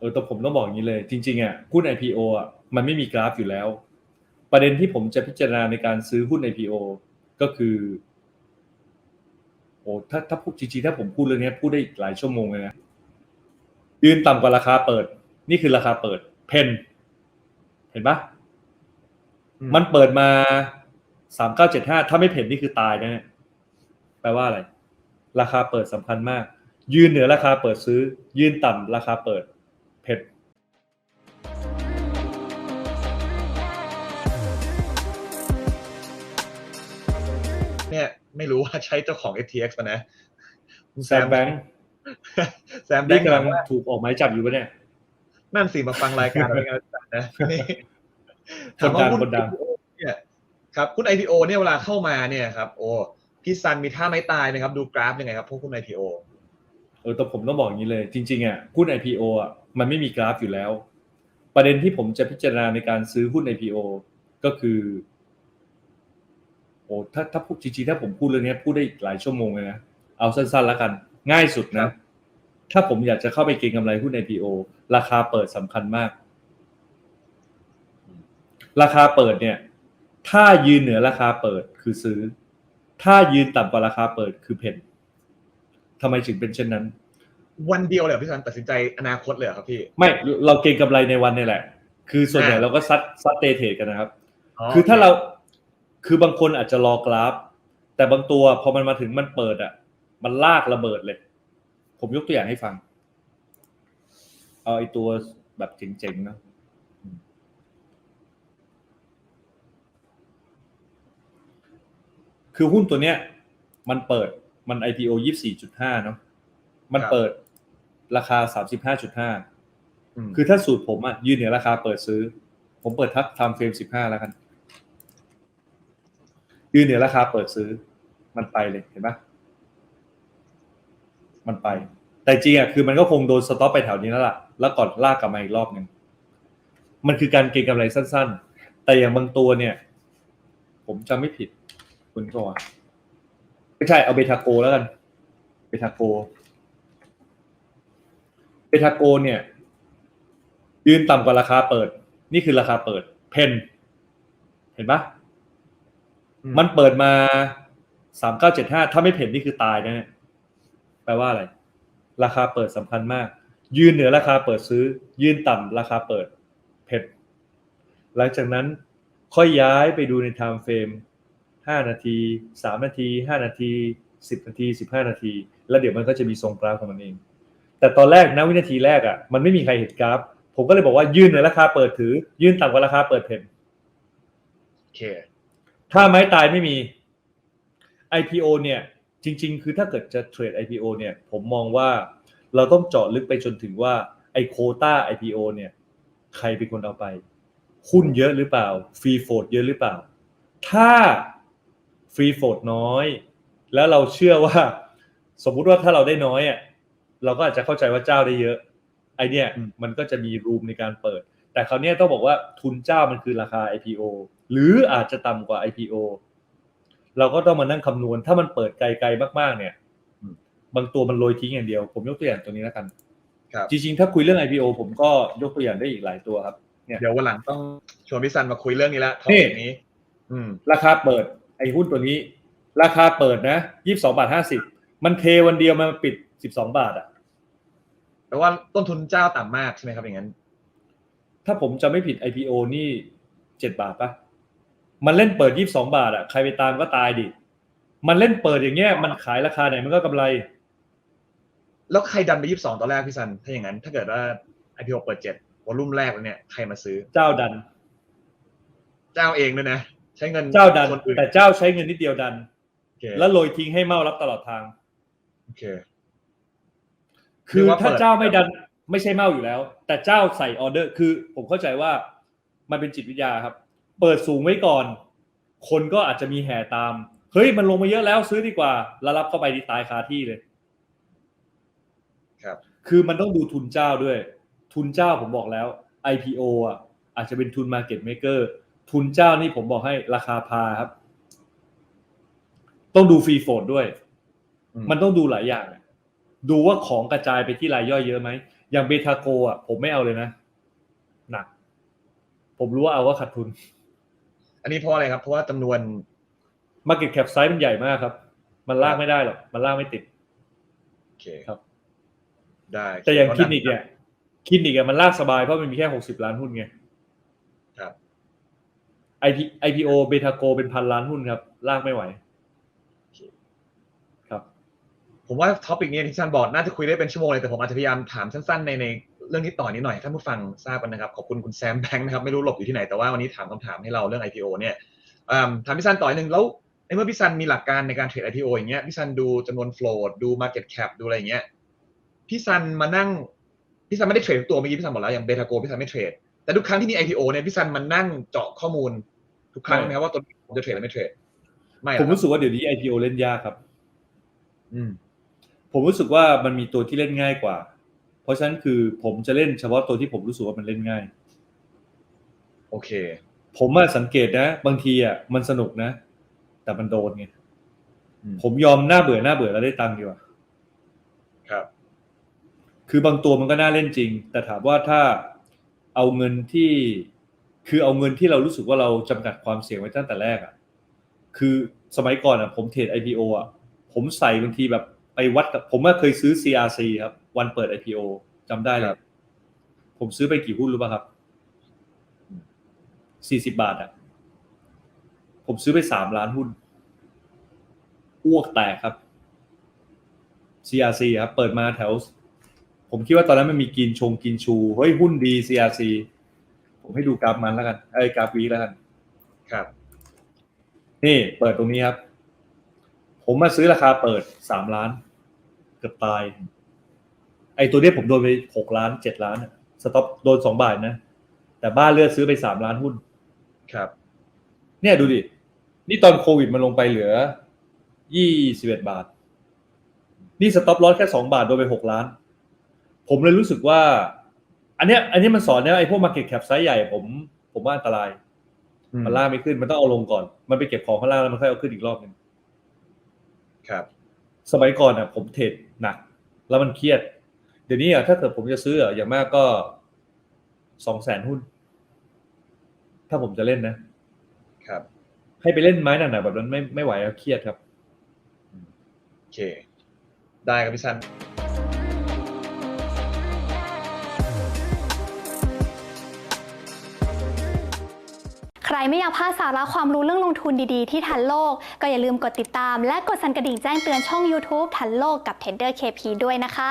เออแต่ผมต้องบอกอย่างนี้เลย จริงๆอะหุ้น IPO อะมันไม่มีกราฟอยู่แล้ว ประเด็นที่ผมจะพิจารณาในการซื้อหุ้น IPO ก็คือโอ้ถ้าถ้าพูดจริงๆถ้าผมพูดเรื่องนี้พูดได้อีกหลายชั่วโมงเลยนะยืนต่ำกว่าราคาเปิด นี่คือราคาเปิด เพนเห็นปะอืมมันเปิดมาสามเก้าเจ็ดห้าถ้าไม่เพ่นนี่คือตายนะเนี่ยแปลว่าอะไร ราคาเปิดสำคัญมาก ยืนเหนือราคาเปิดซื้อ ยืนต่ำราคาเปิด เพ่นเนี่ยไม่รู้ว่าใช้เจ้าของ FTX มานะคุณแซมแบงค์แซมแบนี่งค์กำลังว่าถูกออกหมายจับอยู่ปะเนี่ย นั่นสิมาฟังรายการเราเป็นไงบ้างนะนี่คนดังถามว่าหุ้คนดัง IPO เนี่ยครับหุ้น IPO เนี่ยเวลาเข้ามาเนี่ยครับ โอ้พี่ซันมีท่าไม้ตายไหมครับ ดูกราฟยังไงครับพวกหุ้น IPO เออแต่ผมต้องบอกอย่างนี้เลย จริงๆอะหุ้น IPO อะมันไม่มีกราฟอยู่แล้ว ประเด็นที่ผมจะพิจารณาในการซื้อหุ้น IPO ก็คือโอ้ถ้าถ้าพูดจริงๆถ้าผมพูดเรื่องนี้พูดได้อีกหลายชั่วโมงเลยนะเอาสั้นๆแล้วกัน ง่ายสุดครันะบถ้าผมอยากจะเข้าไปเก็งกำไรหุ้น IPO ราคาเปิดสำคัญมาก ราคาเปิดเนี่ย ถ้ายืนเหนือราคาเปิดคือซื้อ ถ้ายืนต่ำกว่าราคาเปิดคือเพน ทำไมถึงเป็นเช่นนั้น วันเดียวเลยเหรอพี่ซันตัดสินใจอนาคตเลยเหรอครับพี่ ไม่เราเก็งกำไรในวันนี่แหละ คือส่วนใหญ่อ่าเราก็ซัดซัดเตเทรดกันนะครับ คือถ้าเราคือบางคนอาจจะรอกราฟ แต่บางตัวพอมันมาถึงมันเปิดอะ มันลากระเบิดเลย ผมยกตัวอย่างให้ฟัง เอาไอ้ตัวแบบเจ๋งๆนะคือหุ้นตัวเนี้ย มันเปิด มัน IPO ยี่สี่จุดห้าเนาะมันครับเปิดราคาสามสิบห้าจุดห้ามคือถ้าสูตรผมอะยืนเหนือราคาเปิดซื้อ ผมเปิดทักทำเฟรมสิบห้าแล้วกัน ยืนเหนือราคาเปิดซื้อ มันไปเลยเห็นปะมันไป แต่จริงอะคือมันก็คงโดนสต็อปไปแถวนี้แล้วล่ะ แล้วก่อนลากกลับมาอีกรอบหนึ่งมันคือการเก็งกำไรสั้น ๆ แต่อย่างบางตัวเนี่ย ผมจำไม่ผิด คุณก็ว่า ไม่ใช่เอาเบทาโกแล้วกัน เบทาโก เบทาโกเนี่ย ยืนต่ำกว่าราคาเปิด นี่คือราคาเปิด เพนเห็นปะอืมมันเปิดมาสามเก้าเจ็ดห้าถ้าไม่เพนนี่คือตายนะเนี่ยแปลว่าอะไร ราคาเปิดสำคัญมาก ยืนเหนือราคาเปิดซื้อ ยืนต่ำราคาเปิด เพนหลังจากนั้นค่อยย้ายไปดูในไทม์เฟรม ห้านาทีสามนาทีห้านาทีสิบนาทีสิบห้านาที แล้วเดี๋ยวมันก็จะมีทรงกราฟของมันเอง แต่ตอนแรกนะวินาทีแรกอะมันไม่มีใครเห็นกราฟ ผมก็เลยบอกว่ายืนเหนือราคาเปิดถือ ยืนต่ำกว่าราคาเปิดเพนโอเคถ้าไม้ตายไม่มี IPO เนี่ยจริง ๆ คือถ้าเกิดจะเทรด IPO เนี่ยผมมองว่าเราต้องเจาะลึกไปจนถึงว่าไอโคต้า IPO เนี่ยใครเป็นคนเอาไปหุ้นเยอะหรือเปล่าฟรีโฟดเยอะหรือเปล่า ถ้า ฟรีโฟดน้อย แล้วเราเชื่อว่า สมมุติว่าถ้าเราได้น้อยอะเราก็อาจจะเข้าใจว่าเจ้าได้เยอะ ไอเนี่ยอืมมันก็จะมีรูมในการเปิด แต่คราวเนี้ยต้องบอกว่าทุนเจ้ามันคือราคา IPO หรืออาจจะต่ำกว่า IPO เราก็ต้องมานั่งคำนวณ ถ้ามันเปิดไกลๆมากๆ เนี่ยอืมบางตัวมันโรยทิ้งอย่างเดียว ผมยกตัวอย่างตัวนี้แล้วกันครับจริงๆ ถ้าคุยเรื่อง IPO ผมก็ยกตัวอย่างได้อีกหลายตัวครับเดี๋ยววันหลังต้องชวนพี่ซันมาคุยเรื่องนี้ละท็อนี่ปิกนี้อืมราคาเปิด ไอ้หุ้นตัวนี้ ราคาเปิดนะยี่สิบสองบาทห้าสิบมันเทวันเดียวมันปิดสิบสองบาทอะแปลว่าต้นทุนเจ้าต่ำมากใช่ไหมครับอย่างนั้น ถ้าผมจะไม่ผิด IPO นี่เจ็ดบาทปะมันเล่นเปิดยี่สิบสองบาทอะใครไปตามก็ตายดิมันเล่นเปิดอย่างเงี้ยมันขายราคาไหนมันก็กำไร แล้วใครดันไปยี่สิบสองตอนแรกพี่ซันถ้าอย่างนั้น ถ้าเกิดว่า IPO เปิดเจ็ดวอลุ่มแรกแล้วเนี่ยใครมาซื้อ เจ้าดัน เจ้าเองด้วยนะ ใช้เงินเจ้าดันคนอื่นแต่เจ้าใช้เงินนิดเดียวดัน โอเคแล้วโรยทิ้งให้เมารับตลอดทาง โอเค คือเรียกว่าถ้าเปิดเจ้าไม่ดันไม่ใช่เมาอยู่แล้ว แต่เจ้าใส่ออเดอร์ คือ ผมเข้าใจว่ามันเป็นจิตวิทยาครับ เปิดสูงไว้ก่อน คนก็อาจจะมีแห่ตาม เฮ้ยมันลงมาเยอะแล้วซื้อดีกว่า แล้วรับเข้าไปที่ตายคาที่เลยครับ คือมันต้องดูทุนเจ้าด้วย ทุนเจ้าผมบอกแล้ว IPO อะอาจจะเป็นทุน Market Maker ทุนเจ้านี่ผมบอกให้ราคาพาครับ ต้องดูฟรีโฟดด้วยอืมันต้องดูหลายอย่างอะดูว่าของกระจายไปที่รายย่อยเยอะไหมอย่างเบทาโกอะผมไม่เอาเลยนะหนัก ผมรู้ว่าเอาก็ขาดทุน อันนี้เพราะอะไรครับ เพราะว่าจำนวน Market Cap Size มันใหญ่มากครับ มันลากไม่ได้หรอกมันลากไม่ติดโอเคครับ ได้ แต่อย่างก็คลินิกเนี่ยคลินิกอะมันลากสบายเพราะมันมีแค่หกสิบล้านหุ้นไงครับ IP IPO เบทาโกเป็นพันล้านหุ้นครับลากไม่ไหว ครับ ผมว่าท็อปิกนี้ที่ท่านบอกน่าจะคุยได้เป็นชั่วโมงเลยแต่ผมอาจจะพยายามถามสั้นๆในในเรื่องนี้ต่อนิดหน่อยท่านผู้ฟังทราบกันนะครับขอบคุณคุณแซมแบงค์นะครับไม่รู้หลบอยู่ที่ไหนแต่ว่าวันนี้ถามคำถามให้เราเรื่อง IPO เนี่ยถามพี่ซันต่อหนึ่งแล้วในเมื่อพี่ซันมีหลักการในการเทรด IPO อย่างเงี้ยพี่ซันดูจำนวน float ดู market cap ดูอะไรอย่างเงี้ยพี่ซันมานั่งพี่ซันไม่ได้เทรดทุกตัวเมื่อกี้พี่ซันบอกแล้วอย่างเบทาโกพี่ซันไม่เทรด แต่ทุกครั้งที่มี IPO เนี่ยพี่ซันมานั่งเจาะข้อมูล ทุกครั้งไม่ไหมครับว่าตัวนี้ผมจะเทรดหรือไม่เทรดไม่หอผมคบรู้สึกว่าเดี๋ยวนี้ IPO เล่นยากครับ อืม ผมรู้สึกว่ามันมีตัวที่เล่นง่ายกว่า เพราะฉะนั้นคือผมจะเล่นเฉพาะตัวที่ผมรู้สึกว่ามันเล่นง่าย โอเค ผมมาสังเกตนะ บางทีอะมันสนุกนะ แต่มันโดนไงอืมผมยอมหน้าเบื่อหน้าเบื่อแล้วได้ตังค์ดีกว่า ครับ คือบางตัวมันก็น่าเล่นจริง แต่ถามว่าถ้า เอาเงินที่คือเอาเงินที่เรารู้สึกว่าเราจำกัดความเสี่ยงไว้ตั้งแต่แรกอะคือสมัยก่อนอะผมเทรด IPO อะผมใส่บางทีแบบไปวัดกับผมว่าเคยซื้อ CRC ครับ วันเปิด IPO จำได้เลครัยบผมซื้อไปกี่หุ้นรู้ป่ะครับสี่สิบบาทอะผมซื้อไปสามล้านหุ้น อ้วกแตกครับ CRC ครับ เปิดมาแถว ผมคิดว่าตอนนั้นมันมีกินชงกินชูเฮ้ยหุ้นดี CRC ผมให้ดูกราฟมันแล้วกันเอ้ยกราฟวีแล้วกัน ครับ นี่เปิดตรงนี้ครับ ผมมาซื้อราคาเปิดสามล้าน เกือบตาย ไอตัวเนี้ยผมโดนไปหกล้านเจ็ดล้านอะสต็อปโดนสองบาทนะ แต่บ้านเลือดซื้อไปสามล้านหุ้น ครับ เนี่ยดูดิ นี่ตอนโควิดมันลงไปเหลือยี่สิบเอ็ดบาท นี่สต็อปลอสแค่สองบาทโดนไปหกล้าน ผมเลยรู้สึกว่า อันเนี้ย อันนี้มันสอนเนี่ยไอ้พวกมาเก็ตแคปไซส์ใหญ่ผม ผมว่าอันตราย มันล่ากไม่ขึ้นมันต้องเอาลงก่อน มันไปเก็บของข้างล่างแล้วมันค่อยเอาขึ้นอีกรอบหนึ่งครับ สมัยก่อนอะ ผมเทรดหนัก แล้วมันเครียด เดี๋ยวนี้อะถ้าเกิดผมจะซื้ออะอย่างมากก็สองแสนหุ้น ถ้าผมจะเล่นนะ ครับ ให้ไปเล่นไม้หนักๆแบบนั้นไม่ไม่ไหวอะเครียดครับ โอเค ได้ครับพี่ซัน ไม่อยากพลาดสาระความรู้เรื่องลงทุนดีๆ ที่ทันโลก ก็อย่าลืมกดติดตาม และกดสั่นกระดิ่งแจ้งเตือนช่อง YouTube ทันโลกกับ Tender KP ด้วยนะคะ